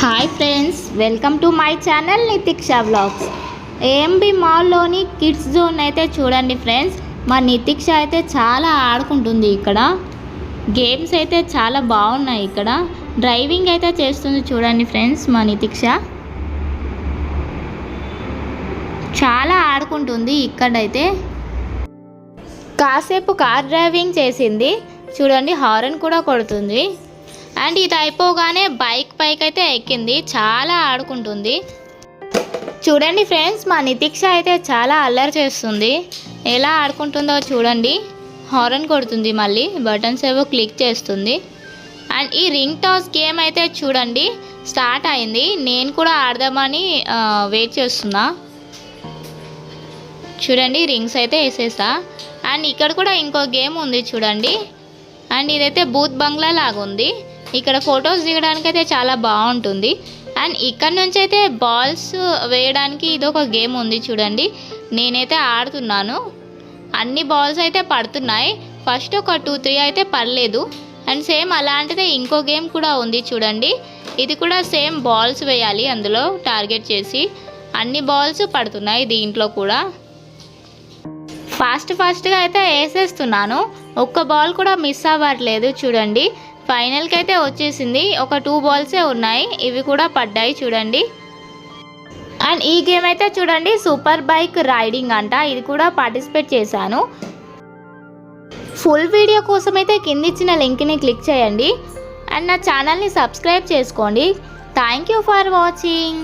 Hi friends welcome to my channel Nitiksha vlogs AMB మాల్లోని kids zone అయితే చూడండి friends మా నితిక్ష అయితే చాలా ఆడుకుంటుంది ఇక్కడ. గేమ్స్ అయితే చాలా బాగున్నాయి ఇక్కడ. డ్రైవింగ్ అయితే చేస్తుంది చూడండి ఫ్రెండ్స్ మా నితిక్ష చాలా ఆడుకుంటుంది ఇక్కడైతే. కాసేపు కార్ డ్రైవింగ్ చేసింది. చూడండి హారన్ కూడా కొడుతుంది. అండ్ ఇది అయిపోగానే బైక్ పైకి అయితే ఎక్కింది. చాలా ఆడుకుంటుంది. చూడండి ఫ్రెండ్స్ మా నితీక్ష అయితే చాలా అల్లరి చేస్తుంది. ఎలా ఆడుకుంటుందో చూడండి. హారన్ కొడుతుంది మళ్ళీ. బటన్స్ ఏవో క్లిక్ చేస్తుంది. అండ్ ఈ రింగ్ టాస్ గేమ్ అయితే చూడండి. స్టార్ట్ అయింది. నేను కూడా ఆడదామని వెయిట్ చేస్తున్నా. చూడండి రింగ్స్ అయితే వేసేసా. అండ్ ఇక్కడ కూడా ఇంకో గేమ్ ఉంది చూడండి. అండ్ ఇదైతే బూత్ బంగ్లా లాగా ఉంది ఇక్కడ ఫొటోస్ దిగడానికి అయితే చాలా బాగుంటుంది. అండ్ ఇక్కడ నుంచి అయితే బాల్స్ వేయడానికి ఇది ఒక గేమ్ ఉంది చూడండి. నేనైతే ఆడుతున్నాను. అన్ని బాల్స్ అయితే పడుతున్నాయి. ఫస్ట్ ఒక టూ త్రీ అయితే పడలేదు. అండ్ సేమ్ అలాంటిదే ఇంకో గేమ్ కూడా ఉంది చూడండి. ఇది కూడా సేమ్ బాల్స్ వేయాలి అందులో టార్గెట్ చేసి. అన్ని బాల్స్ పడుతున్నాయి దీంట్లో కూడా. ఫాస్ట్ ఫాస్ట్గా అయితే వేసేస్తున్నాను. ఒక్క బాల్ కూడా మిస్ అవ్వట్లేదు చూడండి. ఫైనల్కి అయితే వచ్చేసింది. ఒక టూ బాల్సే ఉన్నాయి. ఇవి కూడా పడ్డాయి చూడండి. అండ్ ఈ గేమ్ అయితే చూడండి సూపర్ బైక్ రైడింగ్ అంట. ఇది కూడా పార్టిసిపేట్ చేశాను. ఫుల్ వీడియో కోసం అయితే కింద ఇచ్చిన లింక్ని క్లిక్ చేయండి. అండ్ నా ఛానల్ని సబ్స్క్రైబ్ చేసుకోండి. Thank you for watching.